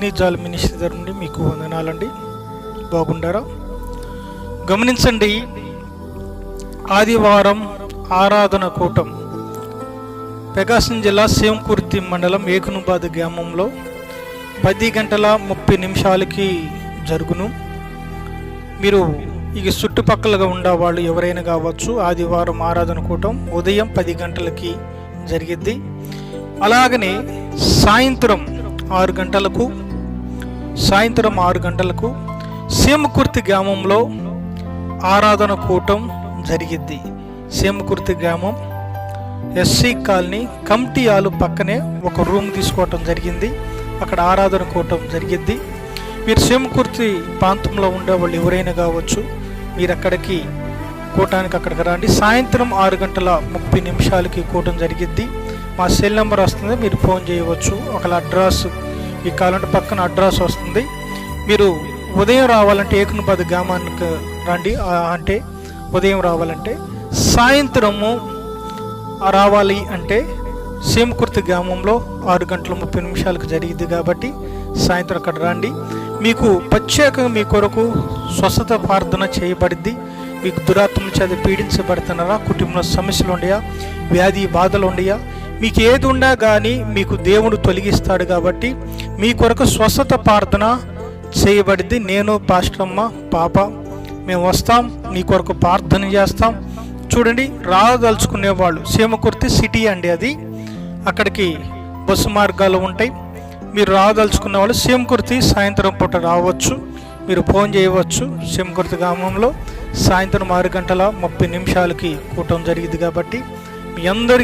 అగ్నిజాల ministry తరఫు నుండి మీకు వందనాలండి. బాగుండారా? గమనించండి ఆదివారం ఆరాధన కూటం ప్రకాశం జిల్లా సేంకుర్తి మండలం ఏకునుబాద్ గ్రామంలో పది గంటల ముప్పై నిమిషాలకి జరుగును. మీరు ఇక చుట్టుపక్కలగా ఉండేవాళ్ళు ఎవరైనా కావచ్చు ఆదివారం ఆరాధన కూటం ఉదయం పది గంటలకి జరిగింది అలాగనే సాయంత్రం ఆరు గంటలకు సాయంత్రం ఆరు గంటలకు సీమకుర్తి గ్రామంలో ఆరాధన కూటం జరిగింది. సీమకుర్తి గ్రామం ఎస్సీ కాలనీ కమిటీ హాలు పక్కనే ఒక రూమ్ తీసుకోవటం జరిగింది. అక్కడ ఆరాధన కూటం జరిగింది. మీరు సీమకుర్తి ప్రాంతంలో ఉండే వాళ్ళు ఎవరైనా కావచ్చు మీరు అక్కడికి కూటానికి అక్కడికి రండి. సాయంత్రం ఆరు గంటల ముప్పై నిమిషాలకి కూటం జరిగిద్ది మా సెల్ నెంబర్ వస్తుంది మీరు ఫోన్ చేయవచ్చు. ఒకవేళ అడ్రస్ ఈ కాలంటే పక్కన అడ్రస్ వస్తుంది. మీరు ఉదయం రావాలంటే ఏకనుపది గ్రామానికి రండి. అంటే ఉదయం రావాలంటే సాయంత్రము రావాలి అంటే సీమకుర్తి గ్రామంలో ఆరు గంటల ముప్పై నిమిషాలకు జరిగింది కాబట్టి సాయంత్రం అక్కడ రండి. మీకు ప్రత్యేకంగా మీ కొరకు స్వస్థత ప్రార్థన చేయబడింది. మీకు దురాత్మ చేత పీడించబడుతున్నారా? కుటుంబంలో సమస్యలు ఉండయా? వ్యాధి బాధలు ఉండయా? మీకు ఏది ఉన్నా కానీ మీకు దేవుడు తొలగిస్తాడు కాబట్టి మీ కొరకు స్వస్థత ప్రార్థన చేయబడింది. నేను పాస్టమ్మ పాప మేము వస్తాం మీ కొరకు ప్రార్థన చేస్తాం. చూడండి రాదలుచుకునే వాళ్ళు సీమకుర్తి సిటీ అండి అది. అక్కడికి బస్సు మార్గాలు ఉంటాయి. మీరు రాదలుచుకున్న వాళ్ళు సీమకుర్తి సాయంత్రం పూట రావచ్చు. మీరు ఫోన్ చేయవచ్చు సీమకుర్తి గ్రామంలో సాయంత్రం ఆరు గంటల ముప్పై నిమిషాలకి కూటం జరిగింది కాబట్టి మీ అందరికీ